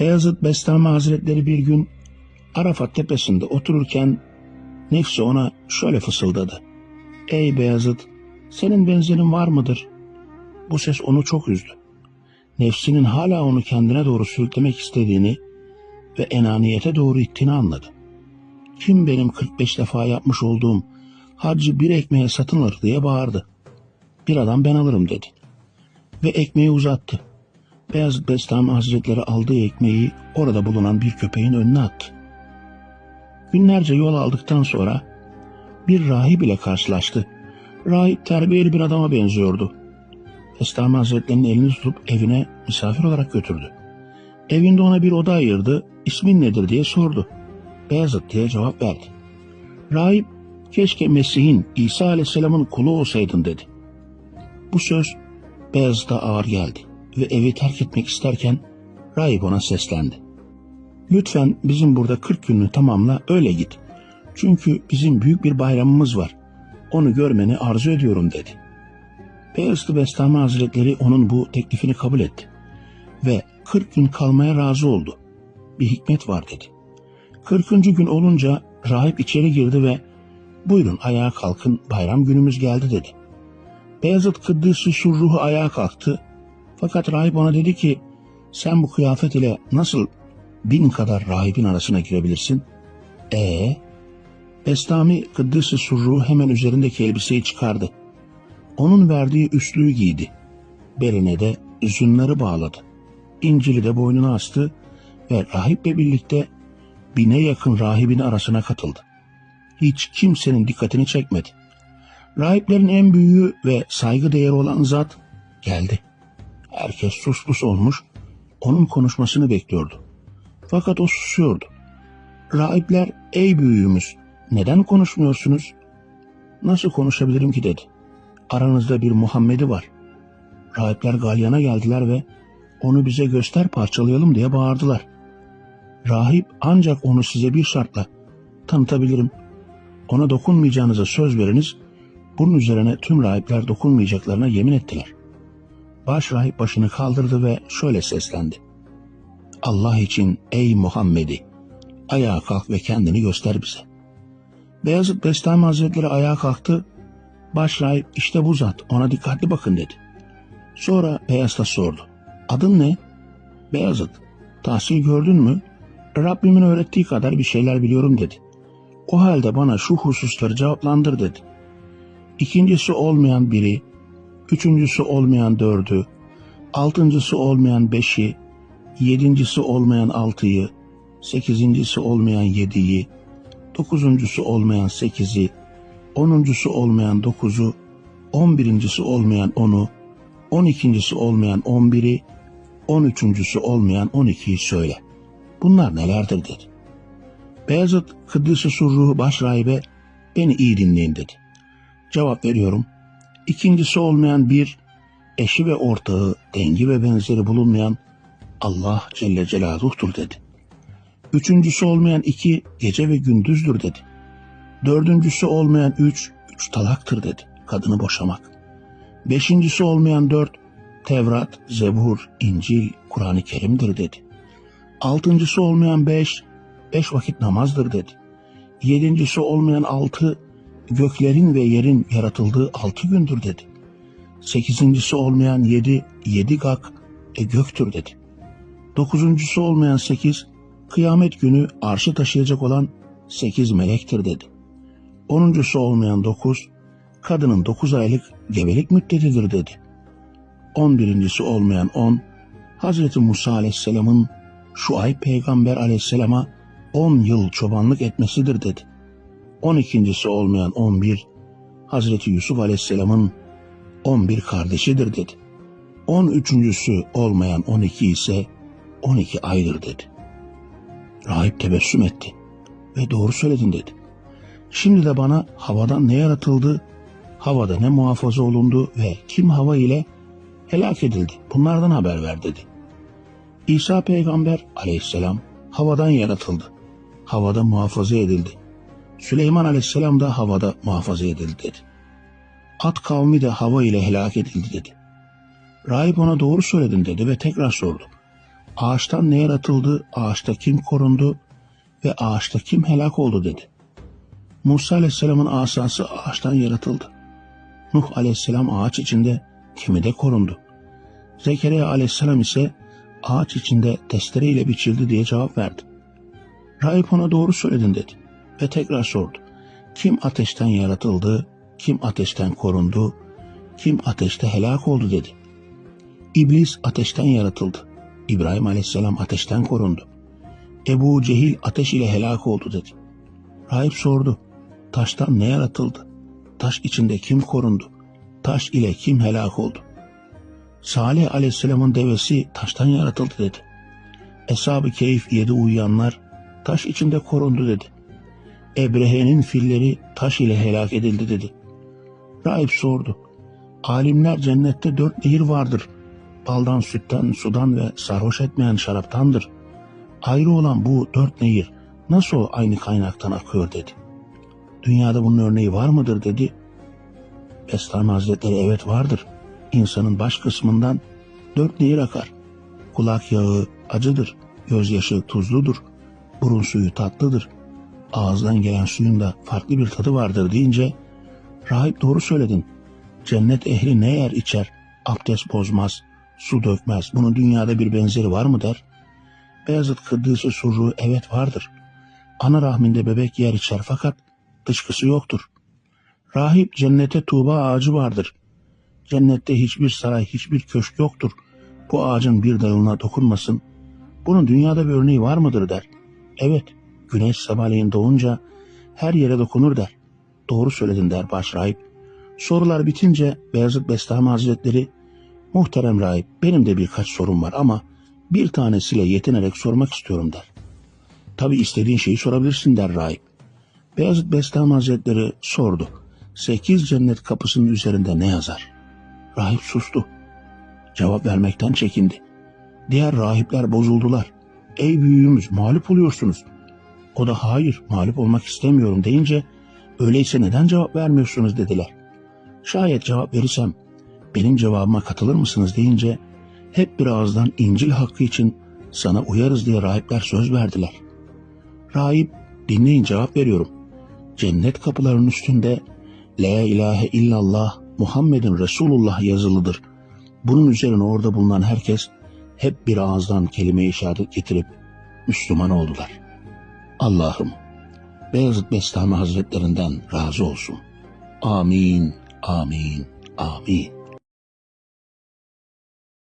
Beyazıt Bestami Hazretleri bir gün Arafat tepesinde otururken nefsi ona şöyle fısıldadı. Ey Beyazıt, senin benzerin var mıdır? Bu ses onu çok üzdü. Nefsinin hala onu kendine doğru sürüklemek istediğini ve enaniyete doğru ittiğini anladı. Kim benim 45 defa yapmış olduğum hacı bir ekmeğe satın alır diye bağırdı. Bir adam ben alırım dedi. Ve ekmeği uzattı. Beyazıt Bestami Hazretleri aldığı ekmeği orada bulunan bir köpeğin önüne attı. Günlerce yol aldıktan sonra bir rahip ile karşılaştı. Rahip terbiyeli bir adama benziyordu. Bestami Hazretleri'nin elini tutup evine misafir olarak götürdü. Evinde ona bir oda ayırdı, ismin nedir diye sordu. Beyazıt diye cevap verdi. Rahip, keşke Mesih'in İsa Aleyhisselam'ın kulu olsaydın dedi. Bu söz Beyazıt'a ağır geldi ve evi terk etmek isterken rahip ona seslendi. Lütfen bizim burada 40 gününü tamamla öyle git. Çünkü bizim büyük bir bayramımız var. Onu görmeni arzu ediyorum dedi. Beyazıt Bestami Hazretleri onun bu teklifini kabul etti. Ve 40 gün kalmaya razı oldu. Bir hikmet var dedi. 40. gün olunca rahip içeri girdi ve buyurun ayağa kalkın bayram günümüz geldi dedi. Beyazıt Kıddıs-ı Surruhu ayağa kalktı. Fakat rahip ona dedi ki sen bu kıyafet ile nasıl bin kadar rahibin arasına girebilirsin? Ee, Bestami Kıddıs-ı Surruhu hemen üzerindeki elbiseyi çıkardı. Onun verdiği üstlüğü giydi. Beline de zünleri bağladı. İncil'i de boynuna astı ve rahiple birlikte bine yakın rahibin arasına katıldı. Hiç kimsenin dikkatini çekmedi. Rahiplerin en büyüğü ve saygı değeri olan zat geldi. Herkes suspus olmuş, onun konuşmasını bekliyordu. Fakat o susuyordu. Rahipler, ey büyüğümüz, neden konuşmuyorsunuz? Nasıl konuşabilirim ki dedi. Aranızda bir Muhammed'i var. Rahipler galyana geldiler ve onu bize göster parçalayalım diye bağırdılar. Rahip ancak onu size bir şartla tanıtabilirim. Ona dokunmayacağınıza söz veriniz. Bunun üzerine tüm rahipler dokunmayacaklarına yemin ettiler. Baş rahip başını kaldırdı ve şöyle seslendi. Allah için ey Muhammed'i ayağa kalk ve kendini göster bize. Beyazıt Bestami Hazretleri ayağa kalktı. Baş rahip işte bu zat ona dikkatli bakın dedi. Sonra Beyazıt'a sordu. Adın ne? Beyazıt. Tahsil gördün mü? Rabbimin öğrettiği kadar bir şeyler biliyorum dedi. O halde bana şu hususları cevaplandır dedi. İkincisi olmayan biri, üçüncüsü olmayan dördü, altıncısı olmayan beşi, yedincisi olmayan altıyı, sekizincisi olmayan yediyi, dokuzuncusu olmayan sekizi, onuncusu olmayan dokuzu, on birincisi olmayan onu, on ikincisi olmayan on biri, on üçüncüsü olmayan on ikiyi söyle. Bunlar nelerdir dedi. Beyazıt Kıddis-i Surruhu baş rahibe beni iyi dinleyin dedi. Cevap veriyorum. İkincisi olmayan bir, eşi ve ortağı, dengi ve benzeri bulunmayan Allah Celle Celaluh'tur dedi. Üçüncüsü olmayan iki, gece ve gündüzdür dedi. Dördüncüsü olmayan üç, üç talaktır dedi. Kadını boşamak. Beşincisi olmayan dört, Tevrat, Zebur, İncil, Kur'an-ı Kerim'dir dedi. Altıncısı olmayan beş, beş vakit namazdır dedi. Yedincisi olmayan altı, göklerin ve yerin yaratıldığı altı gündür dedi. Sekizincisi olmayan yedi, yedi gak, e göktür dedi. Dokuzuncusu olmayan sekiz, kıyamet günü arşı taşıyacak olan sekiz melektir dedi. Onuncusu olmayan dokuz, kadının dokuz aylık gebelik müddetidir dedi. On birincisi olmayan on, Hazreti Musa aleyhisselamın Şuayb peygamber aleyhisselama on yıl çobanlık etmesidir dedi. On ikincisi olmayan on bir, Hazreti Yusuf aleyhisselamın on bir kardeşidir dedi. On üçüncüsü olmayan on iki ise on iki aydır dedi. Rahip tebessüm etti ve doğru söyledin dedi. Şimdi de bana havadan ne yaratıldı, havada ne muhafaza olundu ve kim hava ile helak edildi bunlardan haber ver dedi. İsa peygamber aleyhisselam havadan yaratıldı. Havada muhafaza edildi. Süleyman aleyhisselam da havada muhafaza edildi dedi. At kavmi de hava ile helak edildi dedi. Rahip ona doğru söyledin dedi ve tekrar sordu. Ağaçtan ne yaratıldı, ağaçta kim korundu ve ağaçta kim helak oldu dedi. Musa aleyhisselamın asası ağaçtan yaratıldı. Nuh aleyhisselam ağaç içinde kimi de korundu. Zekeriya aleyhisselam ise ağaç içinde testereyle biçildi diye cevap verdi. Rahip ona doğru söyledin dedi ve tekrar sordu. Kim ateşten yaratıldı, kim ateşten korundu, kim ateşte helak oldu dedi. İblis ateşten yaratıldı. İbrahim aleyhisselam ateşten korundu. Ebu Cehil ateş ile helak oldu dedi. Rahip sordu. Taştan ne yaratıldı? Taş içinde kim korundu? Taş ile kim helak oldu? Salih aleyhisselamın devesi taştan yaratıldı dedi. Eshab-ı Keyif yedi uyuyanlar taş içinde korundu dedi. Ebrehe'nin filleri taş ile helak edildi dedi. Rahip sordu. Alimler cennette dört nehir vardır. Baldan, sütten, sudan ve sarhoş etmeyen şaraptandır. Ayrı olan bu dört nehir nasıl aynı kaynaktan akıyor dedi. Dünyada bunun örneği var mıdır dedi. Bestami Hazretleri evet vardır. İnsanın baş kısmından dört nehir akar. Kulak yağı acıdır, gözyaşı tuzludur, burun suyu tatlıdır, ağızdan gelen suyun da farklı bir tadı vardır deyince rahip doğru söyledin. Cennet ehli ne yer içer, abdest bozmaz, su dökmez. Bunun dünyada bir benzeri var mı der. Beyazıt Kıddisi Surru evet vardır. Ana rahminde bebek yer içer fakat dışkısı yoktur. Rahip cennete tuğba ağacı vardır. Cennette hiçbir saray, hiçbir köşk yoktur. Bu ağacın bir dalına dokunmasın. Bunun dünyada bir örneği var mıdır der. Evet, güneş sabahleyin doğunca her yere dokunur der. Doğru söyledin der baş rahip. Sorular bitince Beyazıt Bestami Hazretleri, muhterem rahip benim de birkaç sorum var ama bir tanesiyle yetinerek sormak istiyorum der. Tabi istediğin şeyi sorabilirsin der rahip. Beyazıt Bestami Hazretleri sordu. Sekiz cennet kapısının üzerinde ne yazar? Rahip sustu. Cevap vermekten çekindi. Diğer rahipler bozuldular. Ey büyüğümüz mağlup oluyorsunuz. O da hayır mağlup olmak istemiyorum deyince öyleyse neden cevap vermiyorsunuz dediler. Şayet cevap verirsem benim cevabıma katılır mısınız deyince hep bir ağızdan İncil hakkı için sana uyarız diye rahipler söz verdiler. Rahip dinleyin cevap veriyorum. Cennet kapılarının üstünde La ilahe illallah Muhammedin Resulullah yazılıdır. Bunun üzerine orada bulunan herkes hep bir ağızdan kelime-i şehadet getirip Müslüman oldular. Allah'ım Beyazıt Bestami Hazretlerinden razı olsun. Amin, amin, amin.